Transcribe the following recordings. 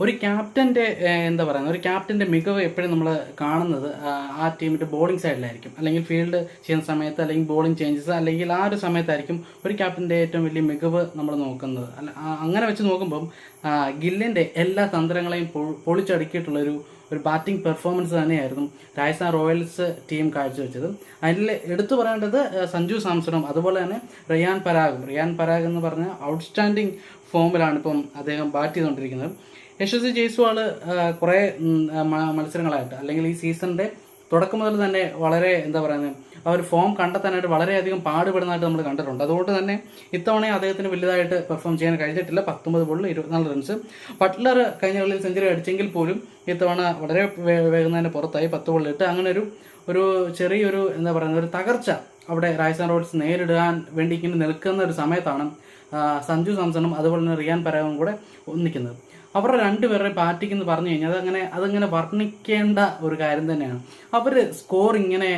ഒരു ക്യാപ്റ്റന്റെ എന്താ പറയുന്നത് ഒരു ക്യാപ്റ്റന്റെ മികവ് എപ്പോഴും നമ്മൾ കാണുന്നത് ആ, ടീമിന്റെ ബോളിംഗ് സൈഡിലായിരിക്കും. അല്ലെങ്കിൽ ഫീൽഡ് ചെയ്യുന്ന സമയത്ത് അല്ലെങ്കിൽ ബോളിംഗ് ചേഞ്ചസ് അല്ലെങ്കിൽ ആ ഒരു സമയത്തായിരിക്കും ഒരു ക്യാപ്റ്റന്റെ ഏറ്റവും വലിയ മികവ് നമ്മൾ നോക്കുന്നത്. അങ്ങനെ വെച്ച് നോക്കുമ്പം ഗില്ലിന്റെ എല്ലാ തന്ത്രങ്ങളെയും പൊളിച്ചടുക്കിയിട്ടുള്ളൊരു ഒരു ബാറ്റിംഗ് പെർഫോമൻസ് തന്നെയായിരുന്നു രാജസ്ഥാൻ റോയൽസ് ടീം കാഴ്ചവെച്ചത്. അതിൽ എടുത്തു പറയേണ്ടത് സഞ്ജു സാംസണും അതുപോലെ തന്നെ റിയാൻ പരാഗും. റിയാൻ പരാഗ് എന്ന് പറഞ്ഞ ഔട്ട്സ്റ്റാൻഡിങ് ഫോമിലാണ് ഇപ്പം അദ്ദേഹം ബാറ്റ് ചെയ്തുകൊണ്ടിരിക്കുന്നത്. യശസ്വി ജയ്സ്വാൾ കുറേ മത്സരങ്ങളായിട്ട്. അല്ലെങ്കിൽ ഈ സീസണിന്റെ തുടക്കം മുതൽ തന്നെ വളരെ എന്താ പറയുന്നത് ആ ഒരു ഫോം കണ്ടെത്താനായിട്ട് വളരെയധികം പാടുപെടുന്നതായിട്ട് നമ്മൾ കണ്ടിട്ടുണ്ട്. അതുകൊണ്ട് തന്നെ ഇത്തവണ അദ്ദേഹത്തിന് വലുതായിട്ട് പെർഫോം ചെയ്യാൻ കഴിഞ്ഞിട്ടില്ല. പത്തൊമ്പത് ബോളിൽ ഇരുപത്തിനാല് റൺസ് ബട്ട്ലർ കഴിഞ്ഞ കളിയിൽ സെഞ്ചുറി അടിച്ചെങ്കിൽ പോലും ഇത്തവണ വളരെ വേഗം തന്നെ പുറത്തായി. പത്ത് ബോളിലിട്ട് അങ്ങനെ ഒരു ഒരു ചെറിയൊരു എന്താ പറയുന്നത് ഒരു തകർച്ച അവിടെ രാജസ്ഥാൻ റോയൽസ് നേരിടാൻ വേണ്ടി ഇങ്ങനെ നിൽക്കുന്ന ഒരു സമയത്താണ് സഞ്ജു സാംസണും അതുപോലെ തന്നെ റിയാൻ പരാഗും കൂടെ ഒന്നിക്കുന്നത്. അവരുടെ രണ്ടുപേരുടെ പാർട്ടിക്ക് എന്ന് പറഞ്ഞു കഴിഞ്ഞാൽ അതങ്ങനെ അതങ്ങനെ വർണിക്കേണ്ട ഒരു കാര്യം തന്നെയാണ്. അവർ സ്കോർ ഇങ്ങനെ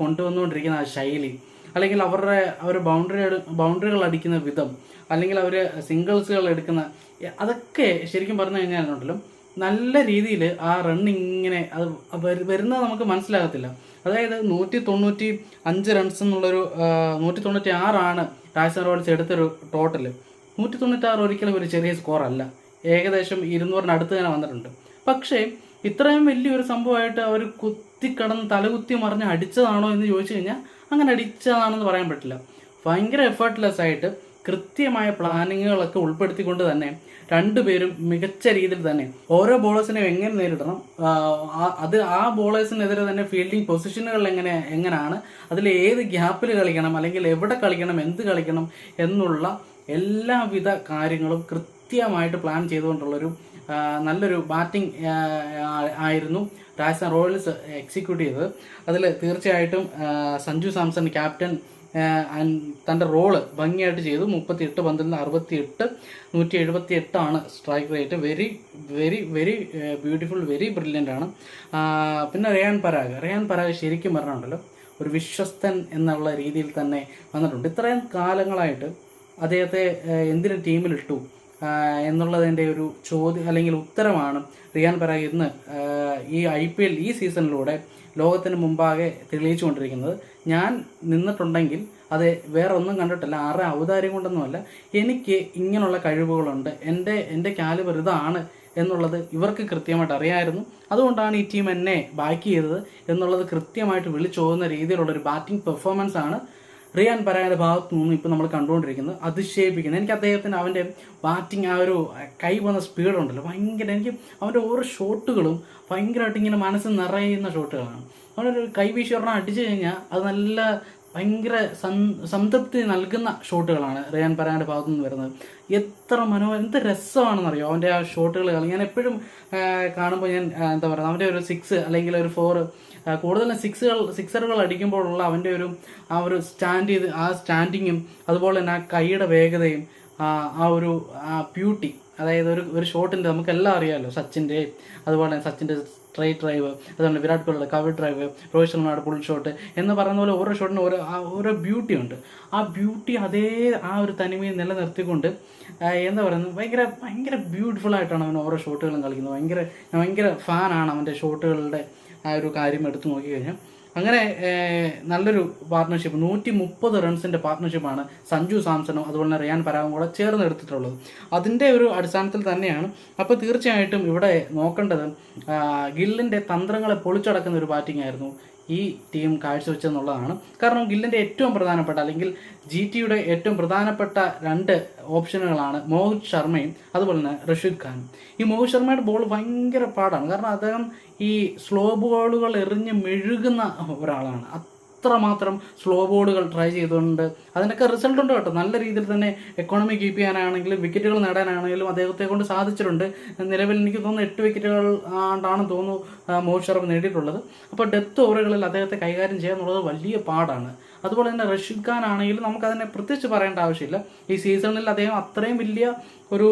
കൊണ്ടുവന്നുകൊണ്ടിരിക്കുന്ന ആ ശൈലി അല്ലെങ്കിൽ അവരുടെ അവർ ബൗണ്ടറി ബൗണ്ടറികൾ അടിക്കുന്ന വിധം അല്ലെങ്കിൽ അവർ സിംഗിൾസുകൾ എടുക്കുന്ന അതൊക്കെ ശരിക്കും പറഞ്ഞു കഴിഞ്ഞാലുണ്ടല്ലോ നല്ല രീതിയിൽ ആ റൺ ഇങ്ങനെ അത് വരുന്നത് നമുക്ക് മനസ്സിലാകത്തില്ല. അതായത് നൂറ്റി തൊണ്ണൂറ്റി അഞ്ച് റൺസ് എന്നുള്ളൊരു നൂറ്റി തൊണ്ണൂറ്റി ആറാണ് രാജസ്ഥാൻ റോയൽസ് എടുത്തൊരു ടോട്ടൽ നൂറ്റി തൊണ്ണൂറ്റി ആറ് ഒരിക്കലും ഒരു ചെറിയ സ്കോർ അല്ല. ഏകദേശം ഇരുന്നൂറിനടുത്ത് തന്നെ വന്നിട്ടുണ്ട്. പക്ഷേ ഇത്രയും വലിയൊരു സംഭവമായിട്ട് അവർ കുത്തിക്കടന്ന് തലകുത്തി മറിഞ്ഞ് അടിച്ചതാണോ എന്ന് ചോദിച്ചു കഴിഞ്ഞാൽ അങ്ങനെ അടിച്ചതാണെന്ന് പറയാൻ പറ്റില്ല. ഭയങ്കര എഫേർട്ട്ലെസ് ആയിട്ട് കൃത്യമായ പ്ലാനിങ്ങുകളൊക്കെ ഉൾപ്പെടുത്തിക്കൊണ്ട് തന്നെ രണ്ടുപേരും മികച്ച രീതിയിൽ തന്നെ ഓരോ ബോളേഴ്സിനെ എങ്ങനെ നേരിടണം അത് ആ ബോളേഴ്സിനെതിരെ തന്നെ ഫീൽഡിംഗ് പൊസിഷനുകൾ എങ്ങനെ എങ്ങനെയാണ് അതിൽ ഏത് ഗ്യാപ്പിൽ കളിക്കണം അല്ലെങ്കിൽ എവിടെ കളിക്കണം എന്ത് കളിക്കണം എന്നുള്ള എല്ലാവിധ കാര്യങ്ങളും കൃത്യമായിട്ട് പ്ലാൻ ചെയ്തുകൊണ്ടുള്ളൊരു നല്ലൊരു ബാറ്റിംഗ് ആയിരുന്നു രാജസ്ഥാൻ റോയൽസ് എക്സിക്യൂട്ട് ചെയ്തത്. അതിൽ തീർച്ചയായിട്ടും സഞ്ജു സാംസൺ ക്യാപ്റ്റൻ തന്റെ റോൾ ഭംഗിയായിട്ട് ചെയ്തു. മുപ്പത്തി എട്ട് പന്തിൽ നിന്ന് അറുപത്തി എട്ട് നൂറ്റി എഴുപത്തി എട്ടാണ് strike rate. Very very very beautiful very brilliant ആണ്. പിന്നെ റിയാൻ പരാഗ്. റിയാൻ പരാഗ് ശരിക്കും പറഞ്ഞിട്ടുണ്ടല്ലോ ഒരു വിശ്വസ്തൻ എന്നുള്ള രീതിയിൽ തന്നെ വന്നിട്ടുണ്ട്. ഇത്രയും കാലങ്ങളായിട്ട് അദ്ദേഹത്തെ എന്തിനു ടീമിലിട്ടു? എന്നുള്ളതിന്റെ ഒരു ചോദ്യം അല്ലെങ്കിൽ ഉത്തരമാണ് റിയാൻ പരാഗ് ഇന്ന് ഈ ഐ പി എൽ ഈ സീസണിലൂടെ ലോകത്തിന് മുമ്പാകെ തെളിയിച്ചുകൊണ്ടിരിക്കുന്നത്. ഞാൻ നിന്നിട്ടുണ്ടെങ്കിൽ അത് വേറെ ഒന്നും കണ്ടിട്ടില്ല. ആരുടെ ഔദാര്യം കൊണ്ടൊന്നുമല്ല. എനിക്ക് ഇങ്ങനെയുള്ള കഴിവുകളുണ്ട്. എന്റെ എന്റെ കാലിബർ ഇതാണ് എന്നുള്ളത് ഇവർക്ക് കൃത്യമായിട്ട് അറിയായിരുന്നു. അതുകൊണ്ടാണ് ഈ ടീം എന്നെ ബാക്ക് ചെയ്തത് എന്നുള്ളത് കൃത്യമായിട്ട് വിളിച്ചോകുന്ന രീതിയിലുള്ള ഒരു ബാറ്റിംഗ് പെർഫോമൻസ് ആണ് റിയാൻ പരായുടെ ഭാഗത്തു നിന്നും ഇപ്പോൾ നമ്മൾ കണ്ടുകൊണ്ടിരിക്കുന്നത്. അതിശയിപ്പിക്കുന്നത് എനിക്ക് അദ്ദേഹത്തിന് അവന്റെ ബാറ്റിംഗ് ആ ഒരു കൈ വന്ന സ്പീഡുണ്ടല്ലോ ഭയങ്കര എനിക്ക് അവന്റെ ഓരോ ഷോട്ടുകളും ഭയങ്കരമായിട്ട് ഇങ്ങനെ മനസ്സ് നിറയുന്ന ഷോട്ടുകളാണ് അവനൊരു കൈ വീശി ഒരെണ്ണം അടിച്ചു കഴിഞ്ഞാൽ അത് നല്ല ഭയങ്കര സംതൃപ്തി നൽകുന്ന ഷോട്ടുകളാണ് റിയാൻ പരാന്റെ ഭാഗത്തു നിന്ന് വരുന്നത്. എത്ര മനോഹരം എന്ത് രസമാണെന്നറിയോ അവന്റെ ആ ഷോട്ടുകൾ ഞാൻ എപ്പോഴും കാണുമ്പോൾ ഞാൻ എന്താ പറയുക അവന്റെ ഒരു സിക്സ് അല്ലെങ്കിൽ ഒരു ഫോർ കൂടുതലും സിക്സുകൾ സിക്സറുകൾ അടിക്കുമ്പോഴുള്ള അവന്റെ ഒരു ആ ഒരു സ്റ്റാൻഡ് ചെയ്ത് ആ സ്റ്റാൻഡിങ്ങും അതുപോലെ തന്നെ ആ കൈയുടെ വേഗതയും ആ ഒരു ആ ബ്യൂട്ടി അതായത് ഒരു ഒരു ഷോട്ടിന്റെ നമുക്കെല്ലാം അറിയാമല്ലോ സച്ചിന്റെ അതുപോലെ സച്ചിന്റെ സ്ട്രൈറ്റ് ഡ്രൈവ് അതുപോലെ വിരാട് കോഹ്ലിയുടെ കവർ ഡ്രൈവ് രോഹിത് ശർമ്മയുടെ പുൾ ഷോട്ട് എന്ന് പറയുന്ന പോലെ ഓരോ ഷോട്ടിനും ഓരോ ഓരോ ബ്യൂട്ടി ഉണ്ട്. ആ ബ്യൂട്ടി അതേ ആ ഒരു തനിമയിൽ നിലനിർത്തിക്കൊണ്ട് എന്താ പറയുന്നത് ഭയങ്കര ഭയങ്കര ബ്യൂട്ടിഫുൾ ആയിട്ടാണ് അവൻ ഓരോ ഷോട്ടുകളും കളിക്കുന്നത്. ഭയങ്കര ഭയങ്കര ഫാനാണ് അവന്റെ ഷോട്ടുകളുടെ ആ ഒരു കാര്യം എടുത്തു നോക്കിക്കഴിഞ്ഞാൽ. അങ്ങനെ നല്ലൊരു പാർട്ട്ണർഷിപ്പ് നൂറ്റി മുപ്പത് റൺസിന്റെ പാർട്ട്ണർഷിപ്പാണ് സഞ്ജു സാംസണും അതുപോലെ തന്നെ റിയാൻ പരാഗും കൂടെ ചേർന്ന് എടുത്തിട്ടുള്ളത്. അതിന്റെ ഒരു അടിസ്ഥാനത്തിൽ തന്നെയാണ് അപ്പോൾ തീർച്ചയായിട്ടും ഇവിടെ നോക്കേണ്ടത് ഗില്ലിന്റെ തന്ത്രങ്ങളെ പൊളിച്ചടക്കുന്ന ഒരു ബാറ്റിംഗ് ആയിരുന്നു. ഈ ടീം കാഴ്ചവെച്ചെന്നുള്ളതാണ്. കാരണം ഗില്ലിന്റെ ഏറ്റവും പ്രധാനപ്പെട്ട അല്ലെങ്കിൽ ജി ടിയുടെ ഏറ്റവും പ്രധാനപ്പെട്ട രണ്ട് ഓപ്ഷനുകളാണ് മോഹിത് ശർമ്മയും അതുപോലെ തന്നെ റഷീദ് ഖാനും. ഈ മോഹിത് ശർമ്മയുടെ ബോൾ ഭയങ്കര പാടാണ്. കാരണം അദ്ദേഹം ഈ സ്ലോ ബോളുകൾ എറിഞ്ഞ് മെഴുകുന്ന ഒരാളാണ്. അത്രമാത്രം സ്ലോ ബോളുകൾ ട്രൈ ചെയ്തുകൊണ്ട് അതിനൊക്കെ റിസൾട്ട് ഉണ്ട് കേട്ടോ. നല്ല രീതിയിൽ തന്നെ എക്കോണമി കീപ്പ് ചെയ്യാനാണെങ്കിലും വിക്കറ്റുകൾ നേടാനാണെങ്കിലും അദ്ദേഹത്തെ കൊണ്ട് സാധിച്ചിട്ടുണ്ട്. നിലവിൽ എനിക്ക് തോന്നുന്നു എട്ട് വിക്കറ്റുകൾ ആണ്ടാണ് തോന്നുന്നു മോഹിത് ശർമ്മ നേടിയിട്ടുള്ളത്. അപ്പോൾ ഡെത്ത് ഓവറുകളിൽ അദ്ദേഹത്തെ കൈകാര്യം ചെയ്യുക എന്നുള്ളത് വലിയ പാടാണ്. അതുപോലെ തന്നെ റഷീദ് ഖാൻ ആണെങ്കിലും നമുക്കതിനെ പ്രത്യേകിച്ച് പറയേണ്ട ആവശ്യമില്ല. ഈ സീസണിൽ അദ്ദേഹം അത്രയും വലിയ ഒരു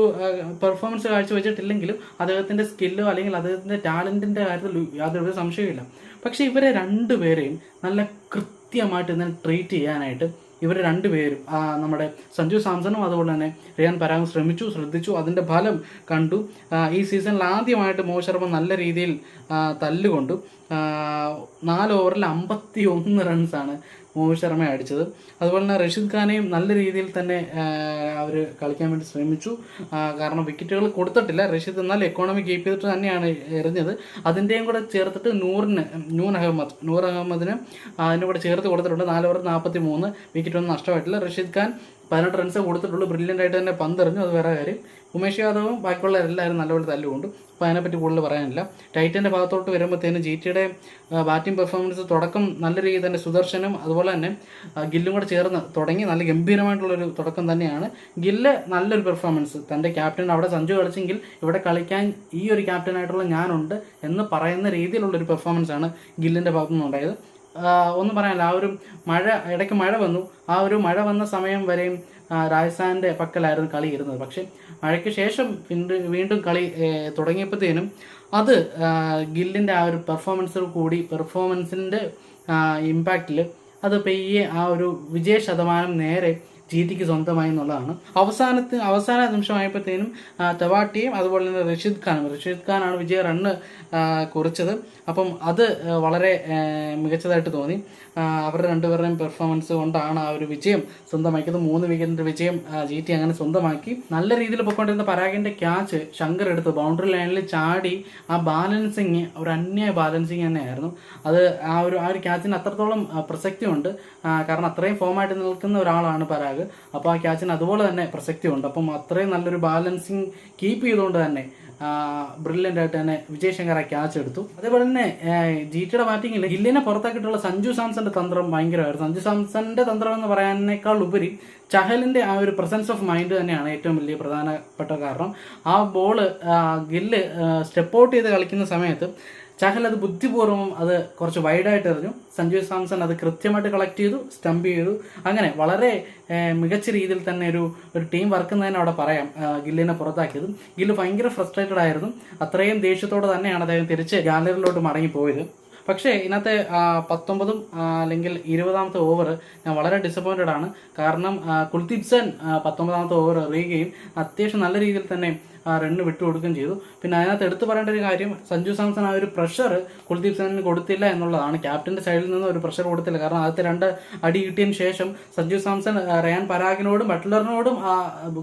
പെർഫോമൻസ് കാഴ്ചവെച്ചിട്ടില്ലെങ്കിലും അദ്ദേഹത്തിന്റെ സ്കില്ലോ അല്ലെങ്കിൽ അദ്ദേഹത്തിന്റെ ടാലന്റിന്റെ കാര്യത്തിൽ യാതൊരു സംശയമില്ല പക്ഷേ ഇവരെ രണ്ടുപേരെയും നല്ല കൃത്യമായിട്ട് ഇതിനെ ട്രീറ്റ് ചെയ്യാനായിട്ട് ഇവർ രണ്ടുപേരും നമ്മുടെ സഞ്ജു സാംസണും അതുപോലെ തന്നെ റിയാൻ പരാഗും ശ്രമിച്ചു ശ്രദ്ധിച്ചു അതിന്റെ ഫലം കണ്ടു. ഈ സീസണിൽ ആദ്യമായിട്ട് മോശർമ്മ നല്ല രീതിയിൽ തല്ലുകൊണ്ടു. നാല് ഓവറിൽ അമ്പത്തി ഒന്ന് റൺസാണ് മോഹിത് ശർമ്മ അടിച്ചത്. അതുപോലെ തന്നെ റഷീദ് ഖാനെയും നല്ല രീതിയിൽ തന്നെ അവർ കളിക്കാൻ വേണ്ടി ശ്രമിച്ചു. കാരണം വിക്കറ്റുകൾ കൊടുത്തിട്ടില്ല. റഷീദ് എന്നാൽ എക്കോണമി കീപ്പ് ചെയ്തിട്ട് തന്നെയാണ് എറിഞ്ഞത്. അതിന്റെയും കൂടെ ചേർത്തിട്ട് നൂറിന് നൂർ അഹമ്മദ് നൂർ അഹമ്മദിന് അതിന്റെ കൂടെ ചേർത്ത് കൊടുത്തിട്ടുണ്ട്. നാല് ഓവർ നാൽപ്പത്തി മൂന്ന് വിക്കറ്റ് ഒന്നും നഷ്ടമായിട്ടില്ല. റഷീദ് ഖാൻ പതിനെട്ട് റൺസ് കൊടുത്തിട്ടുള്ളൂ. ബ്രില്യന്റ് ആയിട്ട് തന്നെ പന്തെറിഞ്ഞു. അത് വേറെ കാര്യം. ഉമേഷ് യാദവും ബാക്കിയുള്ള എല്ലാവരും നല്ലപോലെ തല്ലുകൊണ്ട്. അപ്പോൾ അതിനെപ്പറ്റി കൂടുതൽ പറയാനില്ല. ടൈറ്റന്റെ ഭാഗത്തോട്ട് വരുമ്പോഴത്തേനും ജി ടിയുടെ ബാറ്റിംഗ് പെർഫോമൻസ് തുടക്കം നല്ല രീതിയിൽ തന്നെ സുദർശനും അതുപോലെ തന്നെ ഗില്ലും കൂടെ ചേർന്ന് തുടങ്ങി നല്ല ഗംഭീരമായിട്ടുള്ളൊരു തുടക്കം തന്നെയാണ്. ഗില്ല് നല്ലൊരു പെർഫോമൻസ് തന്റെ ക്യാപ്റ്റൻ അവിടെ സഞ്ജു കളിച്ചെങ്കിൽ ഇവിടെ കളിക്കാൻ ഈ ഒരു ക്യാപ്റ്റനായിട്ടുള്ള ഞാനുണ്ട് എന്ന് പറയുന്ന രീതിയിലുള്ളൊരു പെർഫോമൻസ് ആണ് ഗില്ലിന്റെ ഭാഗത്തുനിന്ന് ഉണ്ടായത് ആ, ഒന്നും പറയാനില്ല. ആ ഒരു മഴ ഇടയ്ക്ക് മഴ വന്നു. ആ ഒരു മഴ വന്ന സമയം വരെയും രാജസ്ഥാന്റെ പക്കലായിരുന്നു കളി ഇരുന്നത്. പക്ഷേ മഴയ്ക്ക് ശേഷം വീണ്ടും കളി തുടങ്ങിയപ്പോഴത്തേനും അത് ഗില്ലിന്റെ ആ ഒരു പെർഫോമൻസിൽ കൂടി പെർഫോമൻസിന്റെ ഇമ്പാക്റ്റിൽ അത് പെയ്യെ ആ ഒരു വിജയ ശതമാനം നേരെ ജീതിക്ക് സ്വന്തമായി എന്നുള്ളതാണ്. അവസാനത്ത് അവസാന നിമിഷമായപ്പോഴത്തേനും തെവാട്ടിയും അതുപോലെ തന്നെ റഷീദ് ഖാനും റഷീദ് ഖാനാണ് വിജയ റണ്ണ് കുറിച്ചത്. അപ്പം അത് വളരെ മികച്ചതായിട്ട് തോന്നി. അവരുടെ രണ്ടുപേരുടെയും പെർഫോമൻസ് കൊണ്ടാണ് ആ ഒരു വിജയം സ്വന്തമാക്കിയത്. മൂന്ന് വിക്കറ്റിന്റെ വിജയം ജി ടി അങ്ങനെ സ്വന്തമാക്കി. നല്ല രീതിയിൽ പൊയ്ക്കൊണ്ടിരുന്ന പരാഗിന്റെ ക്യാച്ച് ശങ്കർ എടുത്ത് ബൗണ്ടറി ലൈനിൽ ചാടി ആ ബാലൻസിങ് ഒരു അന്യായ ബാലൻസിങ് തന്നെയായിരുന്നു. അത് ആ ഒരു ആ ഒരു ക്യാച്ചിന് അത്രത്തോളം പ്രസക്തി പ്രസക്തിയുണ്ട്. കാരണം അത്രയും ഫോമായിട്ട് നിൽക്കുന്ന ഒരാളാണ് പരാഗ്. അപ്പോൾ ആ ക്യാച്ചിന് അതുപോലെ തന്നെ പ്രസക്തിയുണ്ട്. അപ്പം അത്രയും നല്ലൊരു ബാലൻസിങ് കീപ്പ് ചെയ്തുകൊണ്ട് തന്നെ ബ്രില്യന്റ് ആയിട്ട് തന്നെ വിജയ് ശങ്കർ ആ ക്യാച്ച് എടുത്തു. അതേപോലെ തന്നെ ജി ടിയുടെ ബാറ്റിങ്ങിൽ ഗില്ലിനെ പുറത്താക്കിയിട്ടുള്ള സഞ്ജു സാംസന്റെ തന്ത്രം ഭയങ്കരമായിരുന്നു. സഞ്ജു സാംസന്റെ തന്ത്രം എന്ന് പറയാനേക്കാൾ ഉപരി ചഹലിന്റെ ആ ഒരു പ്രസൻസ് ഓഫ് മൈൻഡ് തന്നെയാണ് ഏറ്റവും വലിയ പ്രധാനപ്പെട്ട കാരണം. ആ ബോൾ ഗില്ല് സ്റ്റെപ്പ് ഔട്ട് ചെയ്ത് കളിക്കുന്ന സമയത്ത് ചഹൽ അത് ബുദ്ധിപൂർവം അത് കുറച്ച് വൈഡായിട്ട് എറിഞ്ഞു. സഞ്ജു സാംസൺ അത് കൃത്യമായിട്ട് കളക്ട് ചെയ്തു സ്റ്റംപ് ചെയ്തു. അങ്ങനെ വളരെ മികച്ച രീതിയിൽ തന്നെ ഒരു ഒരു ടീം വർക്ക് എന്ന് തന്നെ അവിടെ പറയാം. ഗില്ലിനെ പുറത്താക്കിയത്. ഗില്ല് ഭയങ്കര ഫ്രസ്ട്രേറ്റഡ് ആയിരുന്നു. അത്രയും ദേഷ്യത്തോടെ തന്നെയാണ് അദ്ദേഹം തിരിച്ച് ഗാലറിയിലോട്ട് മടങ്ങിപ്പോയത്. പക്ഷേ ഇന്നത്തെ പത്തൊമ്പതും അല്ലെങ്കിൽ ഇരുപതാമത്തെ ഓവർ ഞാൻ വളരെ ഡിസപ്പോയിന്റഡ് ആണ്. കാരണം കുൽദീപ് സെൻ പത്തൊമ്പതാമത്തെ ഓവർ എറിയുകയും അത്യാവശ്യം നല്ല രീതിയിൽ തന്നെ റണ്ണ് വിട്ടുകൊടുക്കുകയും ചെയ്തു. പിന്നെ അതിനകത്ത് എടുത്തു പറയേണ്ട ഒരു കാര്യം സഞ്ജു സാംസൺ ആ ഒരു പ്രഷർ കുൽദീപ് സെന്നിന് കൊടുത്തില്ല എന്നുള്ളതാണ്. ക്യാപ്റ്റന്റെ സൈഡിൽ നിന്ന് ഒരു പ്രഷർ കൊടുത്തില്ല. കാരണം ആദ്യത്തെ രണ്ട് അടി കിട്ടിയതിന് ശേഷം സഞ്ജു സാംസൺ ആ, റയാൻ പരാഗിനോടും ബട്ട്ലറിനോടും ആ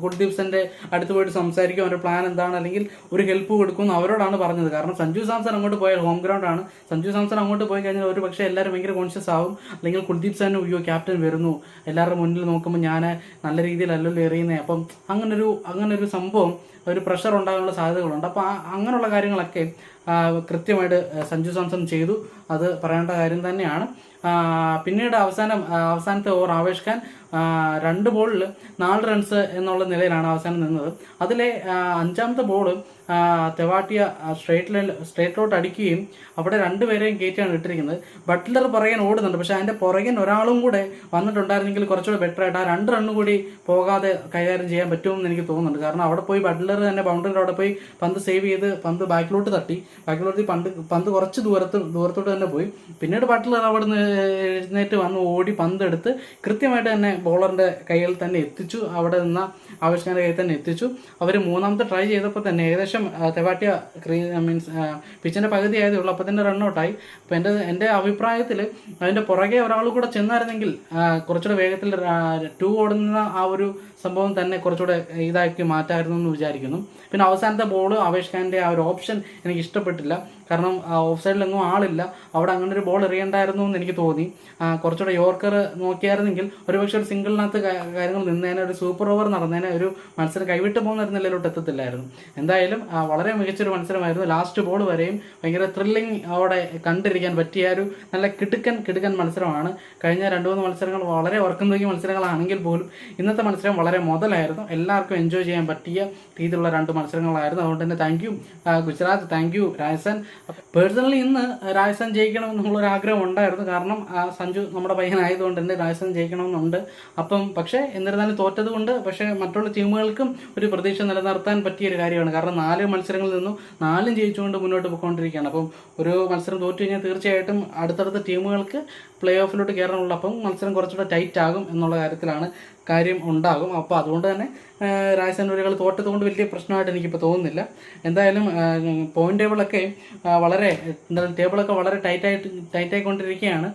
കുൽദീപ് സെന്റെ അടുത്ത് പോയിട്ട് സംസാരിക്കും. അവരുടെ പ്ലാൻ എന്താണ്? അല്ലെങ്കിൽ ഒരു ഹെൽപ്പ് കൊടുക്കും അവരോടാണ് പറഞ്ഞത്. കാരണം സഞ്ജു സാംസൺ അങ്ങോട്ട് പോയാൽ ഹോം ഗ്രൗണ്ട് ആണ്. സഞ്ജു സാംസൺ അങ്ങോട്ട് പോയി കഴിഞ്ഞാൽ ഒരു പക്ഷേ എല്ലാവരും ഭയങ്കര കോൺഷ്യസ് ആവും. അല്ലെങ്കിൽ കുൽദീപ് സെന്നും അയ്യോ ക്യാപ്റ്റൻ വരുന്നു. എല്ലാവരുടെ മുന്നിൽ നോക്കുമ്പോൾ ഞാൻ നല്ല രീതിയിൽ അല്ലല്ലോ എറിയുന്നത് അപ്പം അങ്ങനൊരു അങ്ങനൊരു സംഭവം ഒരു പ്രഷർ ഉണ്ടാകാനുള്ള സാധ്യതകളുണ്ട്. അപ്പോൾ അങ്ങനെയുള്ള കാര്യങ്ങളൊക്കെ കൃത്യമായിട്ട് സഞ്ജു സാംസൺ ചെയ്തു. അത് പറയേണ്ട കാര്യം തന്നെയാണ്. പിന്നീട് അവസാനം അവസാനത്തെ ഓവർ ആവേശ് ഖാൻ രണ്ട് ബോളിൽ നാല് റൺസ് എന്നുള്ള നിലയിലാണ് അവസാനം നിന്നത്. അതിലെ അഞ്ചാമത്തെ ബോൾ തെവാട്ടിയ സ്ട്രേറ്റ് സ്ട്രേറ്റിലോട്ട് അടിക്കുകയും അവിടെ രണ്ടുപേരെയും കയറ്റിയാണ് ഇട്ടിരിക്കുന്നത് ബട്ട്ലർ പുറകെ ഓടുന്നുണ്ട്. പക്ഷേ അതിന്റെ പുറകിൽ ഒരാളും കൂടെ വന്നിട്ടുണ്ടായിരുന്നെങ്കിൽ കുറച്ചുകൂടെ ബെറ്റർ ആയിട്ട് ആ രണ്ട് റണ്ണ് കൂടി പോകാതെ കൈകാര്യം ചെയ്യാൻ പറ്റുമെന്ന് എനിക്ക് തോന്നുന്നുണ്ട്. കാരണം അവിടെ പോയി ബട്ട്ലർ തന്നെ ബൗണ്ടറിയുടെ അവിടെ പോയി പന്ത് സേവ് ചെയ്ത് പന്ത് ബാക്കിലോട്ട് തട്ടി. ബാക്കിലോട്ട് പന്ത് പന്ത് കുറച്ച് ദൂരത്ത് ദൂരത്തോട്ട് തന്നെ പോയി. പിന്നീട് ബട്ട്ലർ അവിടെ നിന്ന് എഴുന്നേറ്റ് വന്ന് ഓടി പന്തെടുത്ത് കൃത്യമായിട്ട് തന്നെ ബോളറിന്റെ കയ്യിൽ തന്നെ എത്തിച്ചു. അവിടെ നിന്ന ആവശ്യക്കാരുടെ കയ്യിൽ തന്നെ എത്തിച്ചു. അവർ മൂന്നാമത്തെ ട്രൈ ചെയ്തപ്പോൾ തന്നെ ഏകദേശം തെവാട്ടിയ ക്രീ മീൻസ് പിച്ചിന്റെ പകുതി ആയതേ ഉള്ളൂ അപ്പോൾ തന്നെ റണ്ണൗട്ടായി അപ്പോൾ എന്റെ എന്റെ അഭിപ്രായത്തിൽ അതിന്റെ പുറകെ ഒരാൾ കൂടെ ചെന്നായിരുന്നെങ്കിൽ കുറച്ചുകൂടെ വേഗത്തിൽ ടു ഓടുന്ന ആ ഒരു സംഭവം തന്നെ കുറച്ചുകൂടെ ഇതാക്കി മാറ്റായിരുന്നു എന്ന് വിചാരിക്കുന്നു. പിന്നെ അവസാനത്തെ ബോൾ ആവേശ് ഖാന്റെ ആ ഒരു ഓപ്ഷൻ എനിക്ക് ഇഷ്ടപ്പെട്ടില്ല. കാരണം ഓഫ് സൈഡിലൊന്നും ആളില്ല. അവിടെ അങ്ങനെ ഒരു ബോൾ എറിയണ്ടായിരുന്നു എന്ന് എനിക്ക് തോന്നി. കുറച്ചുകൂടെ യോർക്കർ നോക്കിയായിരുന്നെങ്കിൽ ഒരുപക്ഷെ ഒരു സിംഗിളിനകത്ത് കാര്യങ്ങൾ നിന്നേനെ ഒരു സൂപ്പർ ഓവർ നടന്നേനെ ഒരു മത്സരം കൈവിട്ട് പോകുന്ന ഒരു എത്തത്തില്ലായിരുന്നു. എന്തായാലും വളരെ മികച്ചൊരു മത്സരമായിരുന്നു. ലാസ്റ്റ് ബോൾ വരെയും ഭയങ്കര ത്രില്ലിംഗ് അവിടെ കണ്ടിരിക്കാൻ പറ്റിയ ഒരു നല്ല കിടുക്കൻ കിടുക്കൻ മത്സരമാണ്. കഴിഞ്ഞ രണ്ട് മൂന്ന് മത്സരങ്ങൾ വളരെ തൂക്കിയ മത്സരങ്ങളാണെങ്കിൽ പോലും ഇന്നത്തെ മത്സരം വളരെ മുതലായിരുന്നു. എല്ലാവർക്കും എൻജോയ് ചെയ്യാൻ പറ്റിയ രീതിയിലുള്ള രണ്ട് മത്സരങ്ങളായിരുന്നു. അതുകൊണ്ട് തന്നെ thank you Gujarat thank you Rajasthan. Personally ഇന്ന് രാജസ്ഥാൻ ജയിക്കണം എന്നുള്ളൊരു ആഗ്രഹം ഉണ്ടായിരുന്നു. കാരണം സഞ്ജു നമ്മുടെ പയ്യനായതുകൊണ്ട് തന്നെ രാജസ്ഥാൻ ജയിക്കണമെന്നുണ്ട്. അപ്പം പക്ഷേ എന്നിരുന്നാലും തോറ്റത് കൊണ്ട് പക്ഷേ മറ്റുള്ള ടീമുകൾക്കും ഒരു പ്രതീക്ഷ നിലനിർത്താൻ പറ്റിയ ഒരു കാര്യമാണ്. കാരണം നാല് മത്സരങ്ങളിൽ നിന്നും നാലും ജയിച്ചുകൊണ്ട് മുന്നോട്ട് പോയിക്കൊണ്ടിരിക്കുകയാണ്. അപ്പം ഒരു മത്സരം തോറ്റു കഴിഞ്ഞാൽ തീർച്ചയായിട്ടും അടുത്തടുത്ത ടീമുകൾക്ക് പ്ലേ ഓഫിലോട്ട് കയറാനുള്ള അപ്പം മത്സരം കുറച്ചുകൂടെ ടൈറ്റ് ആകും എന്നുള്ള കാര്യത്തിലാണ് കാര്യം ഉണ്ടാകും. അപ്പോൾ അതുകൊണ്ട് തന്നെ ആ, രാജസ്ഥാൻ റോയലുകൾ തോറ്റത് കൊണ്ട് വലിയ പ്രശ്നമായിട്ട് എനിക്കിപ്പോൾ തോന്നുന്നില്ല. എന്തായാലും പോയിന്റ് ടേബിളൊക്കെ വളരെ എന്തായാലും ടേബിളൊക്കെ വളരെ ടൈറ്റായിട്ട് ടൈറ്റായിക്കൊണ്ടിരിക്കുകയാണ്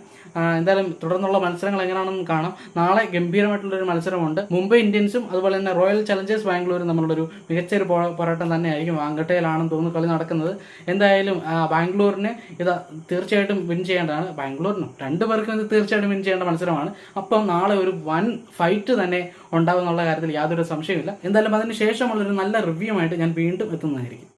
എന്തായാലും തുടർന്നുള്ള മത്സരങ്ങൾ എങ്ങനെയാണെന്ന് കാണാം. നാളെ ഗംഭീരമായിട്ടുള്ളൊരു മത്സരമുണ്ട്. മുംബൈ ഇന്ത്യൻസും അതുപോലെ തന്നെ റോയൽ ചലഞ്ചേഴ്സ് ബാംഗ്ലൂരും തമ്മിലുള്ളൊരു മികച്ച ഒരു പോരാട്ടം തന്നെയായിരിക്കും വാങ്കട്ടയിലാണെന്ന് തോന്നുന്നു കളി നടക്കുന്നത്. എന്തായാലും ബാംഗ്ലൂരിനെ ഇത് തീർച്ചയായിട്ടും വിൻ ചെയ്യേണ്ടതാണ്. ബാംഗ്ലൂരിനും രണ്ടു പേർക്കും ഇത് തീർച്ചയായിട്ടും വിൻ ചെയ്യേണ്ട മത്സരമാണ്. അപ്പം നാളെ ഒരു വൻ ഫൈറ്റ് തന്നെ ഉണ്ടാകും എന്നുള്ള കാര്യത്തിൽ യാതൊരു സംശയമില്ല എന്തായാലും അതിന് ശേഷമുള്ളൊരു നല്ല റിവ്യൂ ആയിട്ട് ഞാൻ വീണ്ടും എത്തുന്നതായിരിക്കും.